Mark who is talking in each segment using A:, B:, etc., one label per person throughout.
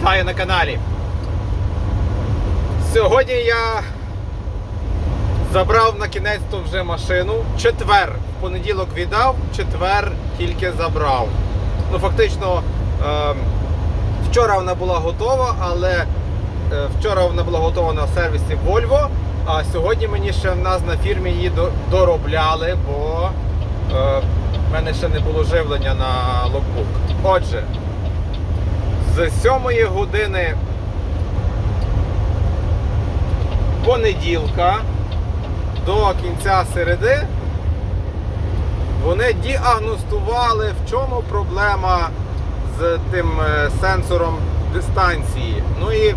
A: Вітаю на каналі. Сьогодні я забрав на кінець то вже машину. Четвер. В понеділок віддав, четвер тільки забрав. Ну, фактично, ем, вчора вона була готова, але е, вчора вона була готова на сервісі Volvo, а сьогодні мені ще в нас на фірмі її доробляли, бо е, в мене ще не було живлення на локбук. Отже, з 7 години понеділка до кінця середи вони діагностували, в чому проблема з тим е, сенсором дистанції. Ну і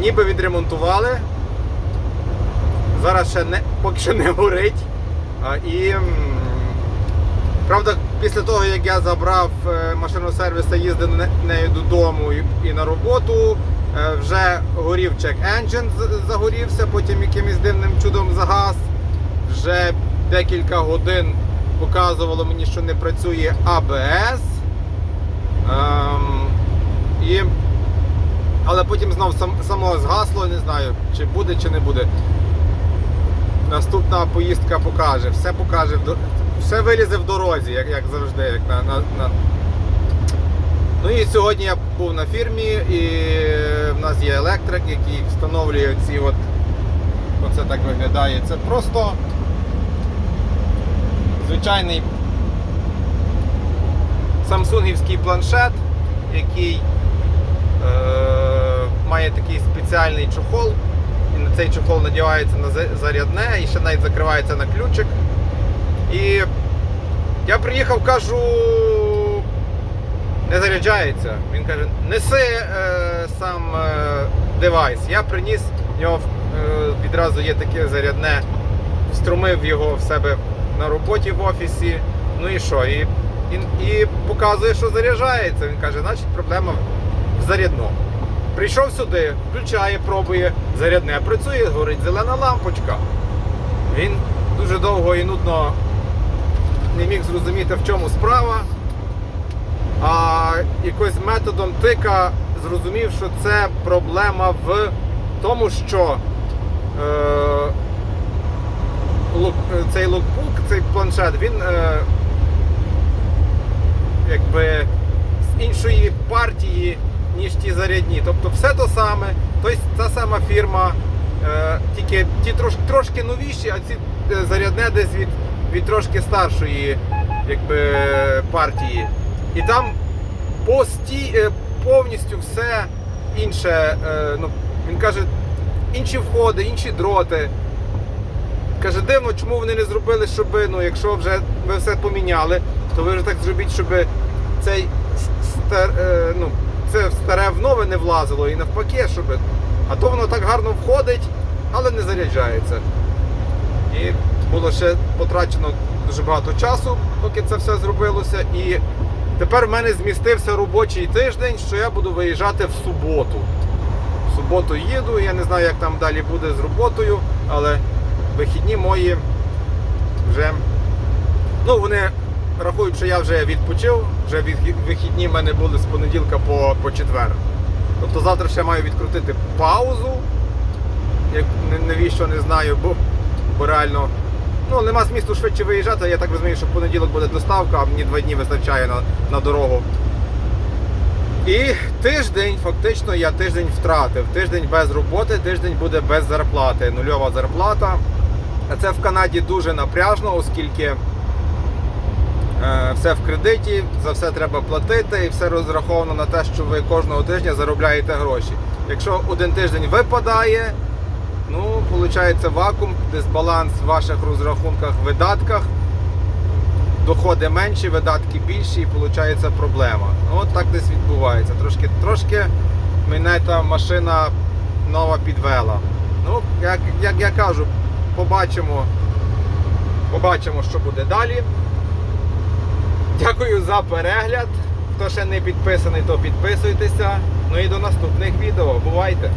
A: ніби відремонтували. Зараз ще не, поки що не горить. І Правда, після того, як я забрав е, машину з сервісу, їздив нею додому і, на роботу, е, вже горів engine, з- загорівся, потім якимось дивним чудом загас. Вже декілька годин показувало мені, що не працює ABS. Ем, і... Але потім знов сам, само згасло, не знаю, чи буде, чи не буде. Наступна поїздка покаже, все покаже, все вилізе в дорозі, як, як завжди. Як на, на, на... Ну і сьогодні я був на фірмі, і в нас є електрик, який встановлює ці от. Оце так виглядає. Це просто звичайний самсунгівський планшет, який е, має такий спеціальний чохол. І на цей чохол надівається на зарядне і ще навіть закривається на ключик. Я приїхав, кажу, не заряджається. Він каже, неси е, сам е, девайс. Я приніс, в нього е, відразу є таке зарядне, вструмив його в себе на роботі в офісі. Ну і що? І, і, і показує, що заряджається. Він каже, значить проблема в зарядному. Прийшов сюди, включає, пробує, зарядне працює, горить зелена лампочка. Він дуже довго і нудно не міг зрозуміти, в чому справа. А якось методом тика зрозумів, що це проблема в тому, що е, лук, цей лукбук, цей планшет, він е, якби з іншої партії, ніж ті зарядні. Тобто все то саме, тобто та сама фірма, е, тільки ті трош, трошки новіші, а ці е, зарядне десь від, від трошки старшої якби, партії. І там пості, е, повністю все інше. е, Ну, він каже, інші входи, інші дроти. Каже, дивно, чому вони не зробили, щоб, ну, якщо вже ви все поміняли, то ви вже так зробіть, щоб цей стар, е, ну, це старе в нове не влазило і навпаки, щоб. А то воно так гарно входить, але не заряджається. І було ще потрачено дуже багато часу, поки це все зробилося. І тепер в мене змістився робочий тиждень, що я буду виїжджати в суботу. В суботу їду, я не знаю, як там далі буде з роботою, але вихідні мої вже. Ну, вони рахують, що я вже відпочив, вже вихідні в мене були з понеділка по, по четвер. Тобто завтра ще маю відкрутити паузу. Як навіщо не знаю, бо, бо реально ну, нема змісту швидше виїжджати. Я так розумію, що в понеділок буде доставка, а мені два дні вистачає на, на дорогу. І тиждень, фактично, я тиждень втратив. Тиждень без роботи, тиждень буде без зарплати. Нульова зарплата. А це в Канаді дуже напряжно, оскільки е, все в кредиті, за все треба платити і все розраховано на те, що ви кожного тижня заробляєте гроші. Якщо один тиждень випадає, ну, виходить вакуум, дисбаланс в ваших розрахунках, видатках. Доходи менші, видатки більші, і виходить проблема. Ну, От так десь відбувається. Трошки, трошки мене та машина нова підвела. Ну, як, як я кажу, побачимо, побачимо, що буде далі. Дякую за перегляд. Хто ще не підписаний, то підписуйтеся. Ну і до наступних відео. Бувайте!